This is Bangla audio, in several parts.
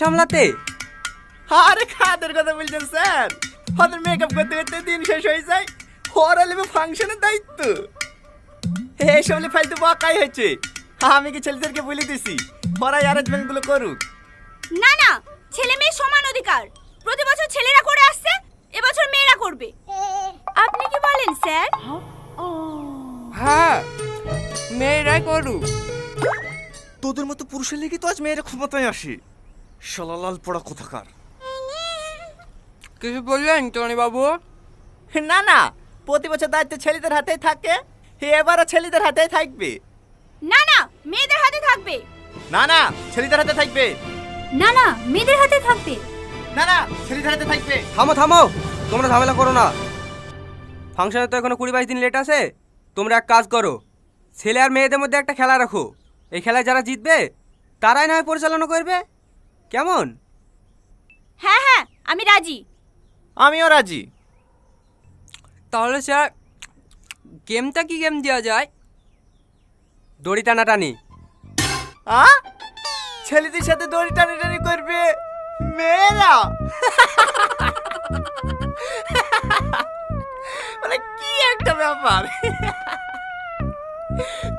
সামলাতে? আরে খাদের কথা বলছেন স্যার? ওদের মেকআপ করতে করতে দিন শেষ হয়ে যায়। ওরা নেবে ফাংশনের দায়িত্ব। এইসব ফালতু বাকাই হচ্ছে। আমি কি ছেলেদেরকে বলে দিছি? ওরা অ্যারেঞ্জমেন্টগুলো করুক। না না ছেলে মেয়ে সমান অধিকার। প্রতি বছর ছেলেরা করে আসছে এবছর মেয়েরা করবে। আপনি কি বলেন স্যার? হ্যাঁ মেয়েরাই করুক। তোদের মতো পুরুষের লেগে তো আজ মেয়েরা ক্ষমতায় আসে। শালালাল পড়া কোথাকার? কিছু বললেন টনি বাবু না না প্রতি বছর দায়িত্ব ছেলেদের হাতেই থাকে। এবারও ছেলেদের হাতেই থাকবে। না না মেয়েদের হাতে থাকবে। না না ছেলেদের হাতে থাকবে। না না মেয়েদের হাতে থাকবে। না না ছেলেদের হাতে থাকবে। থামো থামো তোমরা ঝামেলা করো না। ফাংশনে তো এখনও কুড়ি বাইশ দিন লেট আছে। তোমরা এক কাজ করো ছেলে আর মেয়েদের মধ্যে একটা খেলা রাখো। এই খেলায় যারা জিতবে তারাই না হয় পরিচালনা করবে। কেমন? হ্যাঁ হ্যাঁ আমি রাজি। আমিও রাজি। তাহলে স্যার গেমটা কি গেম দেওয়া যায়? দড়ি টানাটানি। আ? ছেলেদের সাথে দড়ি টানি টানি করবে মেয়েরা? মানে কি একটা ব্যাপার?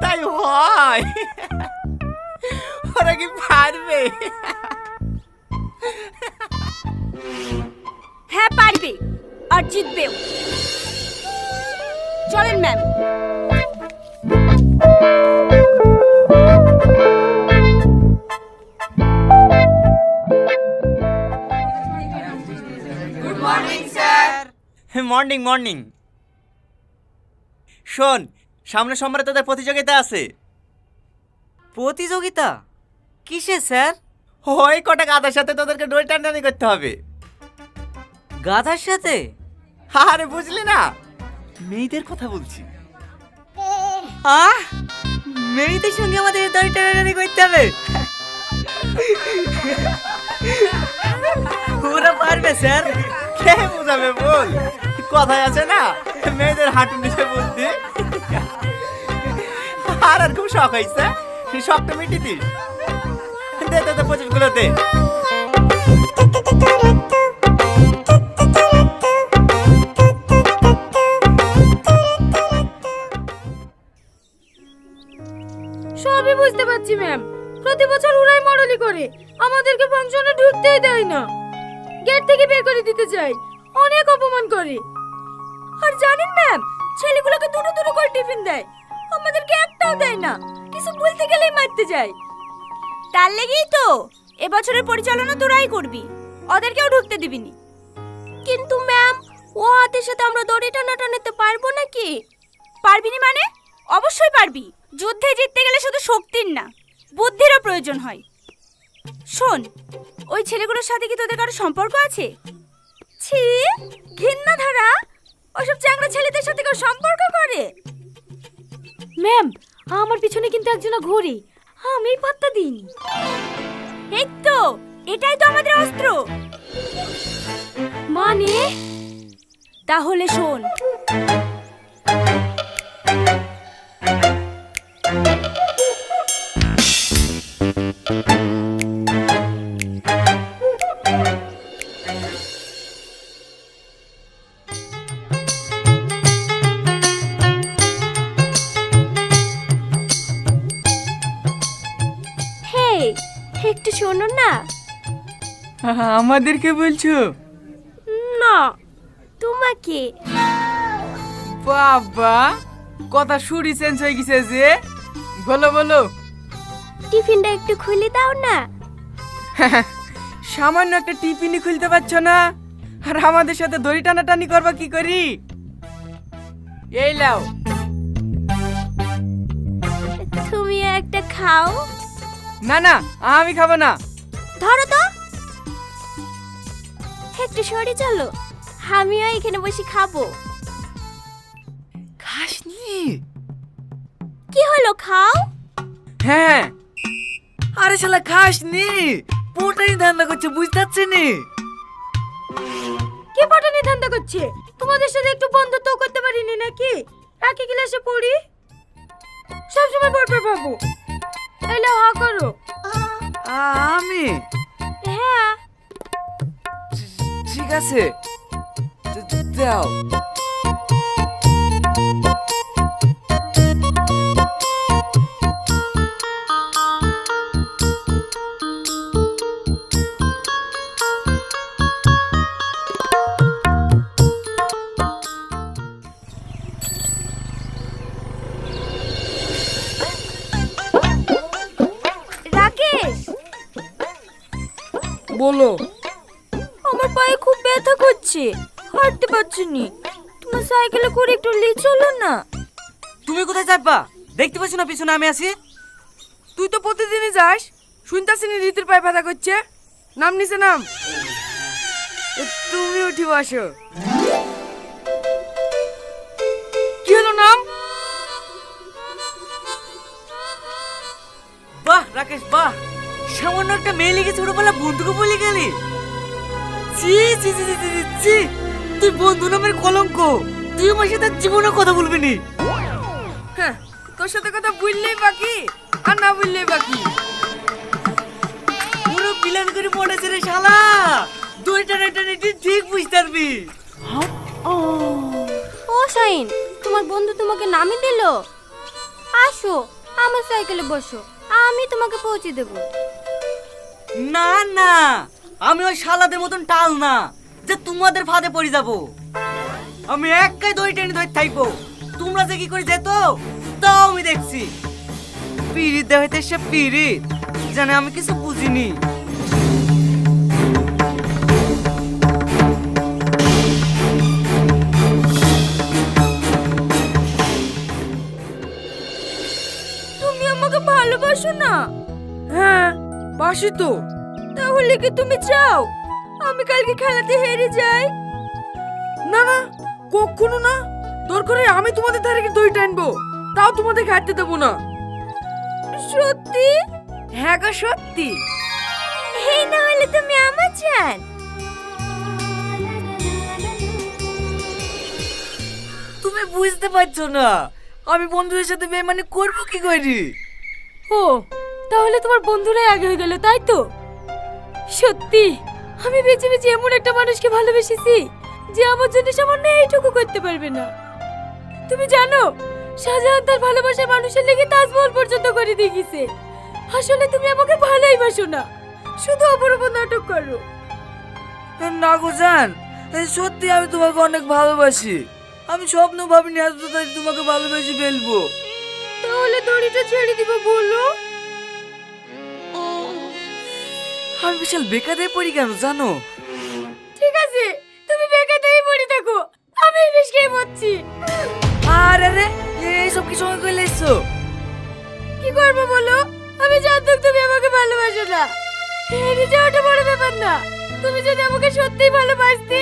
তাই হয়। ওরা কি পারবে? হ্যাঁ পারবে। আর জিতবেও। চলেন ম্যাম। মর্নিং মর্নিং শোন সামনে সোমবারে তোদের প্রতিযোগিতা আছে। প্রতিযোগিতা? কিসে স্যার? ওই কটা গাদার সাথে তোদেরকে দড়ি টানাটানি করতে হবে। গাধার সাথে? আরে বুঝলি না মেয়েদের কথা বলছি। আহ মেয়েদের সঙ্গে আমাদের দড়ি টানাটানি করতে হবে? ওরা পারবে স্যার। কে বোঝাবে বল? কথায় আছে না মেয়েদের হাঁটু নিচে বলতে আর আর খুব শখ হয়েছে। শখটা মিটি দিস। দে সবই বুঝতে পারছি ম্যাম প্রতি বছর ওরাই মডেলি করে। আমাদেরকে ফাংশনে ঢুকতেই দেয় না। গেট থেকে বের করে দিতে চাই। অনেক অপমান করে। আর জানেন ম্যাম ছেলেগুলোকে দুটো দুটো করে টিফিন দেয়। আমাদেরকে একটাও দেয় না। কিছু বলতে গেলেই মারতে যায়। তার লেগেই তো। এবছরের পরিচালনা তোরাই করবি। ওদেরকেও ঢুকতে দিবিনি। কিন্তু ম্যাম ও হাতের সাথে আমরা দড়ি টানা টানাতে পারব নাকি? পারবি নি মানে? অবশ্যই পারবি। যুদ্ধে জিততে গেলে শুধু শক্তির না বুদ্ধিরও প্রয়োজন হয়। শোন ওই ছেলেগুলোর সাথে কি তোদের কারও সম্পর্ক আছে? ছি ঘৃণা ধারা ওসব চ্যাংড়া ছেলেদের সাথে কেউ সম্পর্ক করে? ম্যাম আমার পিছনে কিন্তু একজন ঘুরি আমি পাত্তা দিইনি। এই তো এটাই তো আমাদের অস্ত্র। মানে? তাহলে শোন। আমাদেরকে বলছো? না তোমাকে। বাবা কথা সুরি চেঞ্জ হয়ে গেছে যে। বলো বলো। টিফিনটা একটু খুলে দাও না। সামান্য একটা টিফিনই খুলতে পারছ না। আর আমাদের সাথে দড়ি টানাটানি করবা কি করি? এই লাও তুমি একটা খাও। না না আমি খাব না। ধরো তো। একটু সরে চলো। আমিও এখানে বসে খাব। খাসনি? কি হলো খাও? হ্যাঁ। আরে শালা খাসনি! পোটাই ধান্দা করছে বুঝতে পারছি নি কে পাঠানি ধান্দা করছে? তোমাদের সাথে একটু বন্ধুত্ব করতে পারিনি নাকি? একই ক্লাসে পড়ি। সবসময় পড়বে বাবু। এলে হা করো। আমি? হ্যাঁ। ঠিক আছে? দাও। নি তোমার সাইকেলে করে একটু লি চলো না। তুমি কোথায় যাবা? দেখতে পাচ্ছ না পিছনে আমি আছি। তুই তো প্রতিদিনই যাস। শুনতাছি নি রীতির পায়ে ব্যথা করছে? নাম নিচে নাম। তুমি উঠি বসো। কি হলো নাম? বাহ রাকেশ বাহ। সামান্য একটা মেয়ে লিখে ছোটবেলা বন্ধুকে বলে গেলি। ছি ছি, ছি, ছি, ছি। তুই বন্ধু নামের কলঙ্ক? তুই আমার সাথে জীবনে কথা বলবি নি। হ্যাঁ তোর সাথে কথা বললেই বাকি আর না বললেই বাকি। পুরো প্ল্যান করে পড়েছে রে শালা। দুই টানে টানে তুই ঠিক বুঝতে পারবি। ও শাইন তোমার বন্ধু তোমাকে নামই দিল আসো আমার সাইকেলে বসো আমি তোমাকে পৌঁছে দেবো। না না আমি ওই শালাদের মতন টাল না। যে তোমাদের ফাঁদে পড়ে যাব। আমি একাই দই টেনে ধরে থাকব। তোমরা যে কি করে যেত তাও আমি দেখছি। পিড়িত দেখাইতে সে পিড়িত জানে আমি কিছু বুঝিনি। তুমি আমাকে ভালোবাসো না? হ্যাঁ বাসি তো। তাহলে কি তুমি চাও? আমি কালকে খেলাতে হেরে যাই। না না কখনো না। দরকার আমি তোমাদের ধারে দই টানবো তাও তোমাদের খাইতে দেবো না। সত্যি? হ্যাঁ গো সত্যি। এই না হলে তুমি আমার চান। তুমি বুঝতে পারছ না। আমি বন্ধুদের সাথে বেমানি করব কি করি? ও তাহলে তোমার বন্ধুরাই আগে হয়ে গেল তাই তো? সত্যি। আমি বেঁচে বেঁচে এমন একটা মানুষকে ভালোবেসেছি যে আমার জন্য সামান্য এইটুকু করতে পারবে না। তুমি জানো শাহজাহান তার ভালোবাসার মানুষের লেগে তাজমহল পর্যন্ত করে দিয়ে গেছে। আসলে তুমি আমাকে ভালোই বাসো না শুধু অপর উপর নাটক করো। না গোজান সত্যি আমি তোমাকে অনেক ভালোবাসি। আমি স্বপ্ন ভাবিনি আজ তাই তোমাকে ভালোবেসে ফেলব। তাহলে দড়িটা ছেড়ে দিব বলো? আমি বিশাল বেকারে পড়ি কেন জানো? ঠিক আছে তুমি বেকাতেই পড়ে থাকো আমি বিষ খেয়ে মরছি। আরে রে এইসব কি সময় করে এসছো? কি করব বলো? আমি জানতাম তুমি আমাকে ভালোবাসো না। হেরে ওটা বড় ব্যাপার না তুমি যদি আমাকে সত্যিই ভালোবাসতে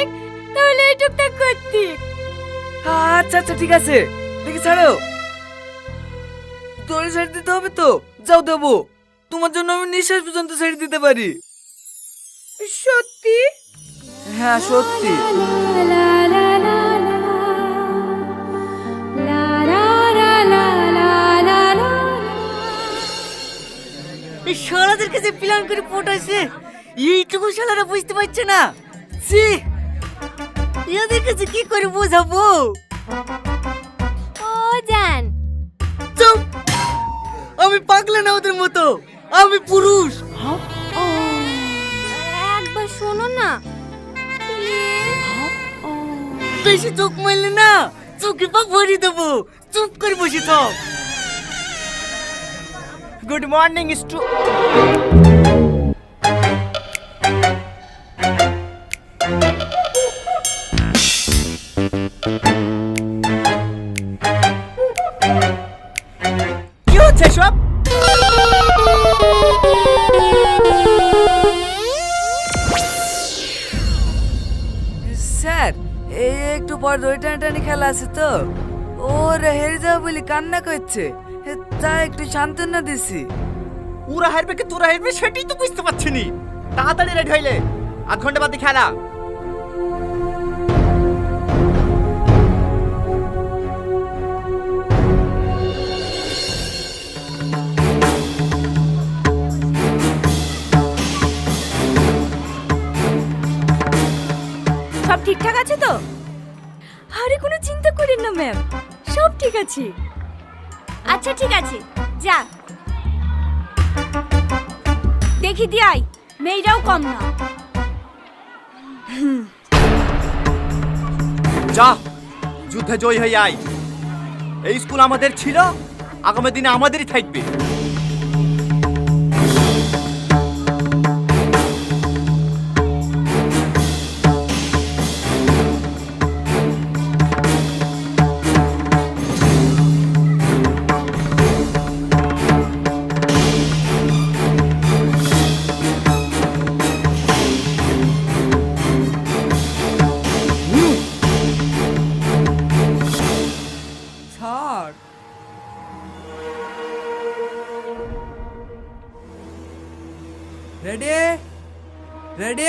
তাহলে এই টুকটাক করতি। আচ্ছা আচ্ছা ঠিক আছে। দেখি ছাড়ো। দড়ি ছেড়ে দিতে হবে তো? যাও দেবো। তোমার জন্য আমি নিঃশ্বাস পর্যন্ত ছেড়ে দিতে পারি। সত্যি? হ্যাঁ সত্যি। শালাদের কাছে প্ল্যান করে পটাইছে। এইটুকু শালারা বুঝতে পারছে না। ছি! এদের কাছে কি করে বোঝাবো? ও জান। চুপ! আমি পাগলা না ওদের মতো। আমি পুরুষ। না। বেশি চোখ মারলে না চোখে পা ভরিয়ে দেবো। চুপ করে বসে থাক। গুড মর্নিং স্টু খেলা আছে তো? ওরা হেরে যাবে বলে কান্না করছে। তা একটু সান্ত্বনা দিছি। ওরা হারবে কি তোরা হারবে সেটাই তো বুঝতে পারছি নি। তাড়াতাড়ি রেডি হইলে। আধ ঘণ্টা বাদে খেলা। সব ঠিকঠাক আছে তো? আরে, কোনো চিন্তা করেন না ম্যাম সব ঠিক আছে। আচ্ছা ঠিক আছে। যা। দেখি দিয়াই মেয়েরাও কম না। যা, যুদ্ধে জয় হয়ে আয়। এই স্কুল আমাদের ছিল, আগামী দিনে আমাদেরই থাকবে। Ready ready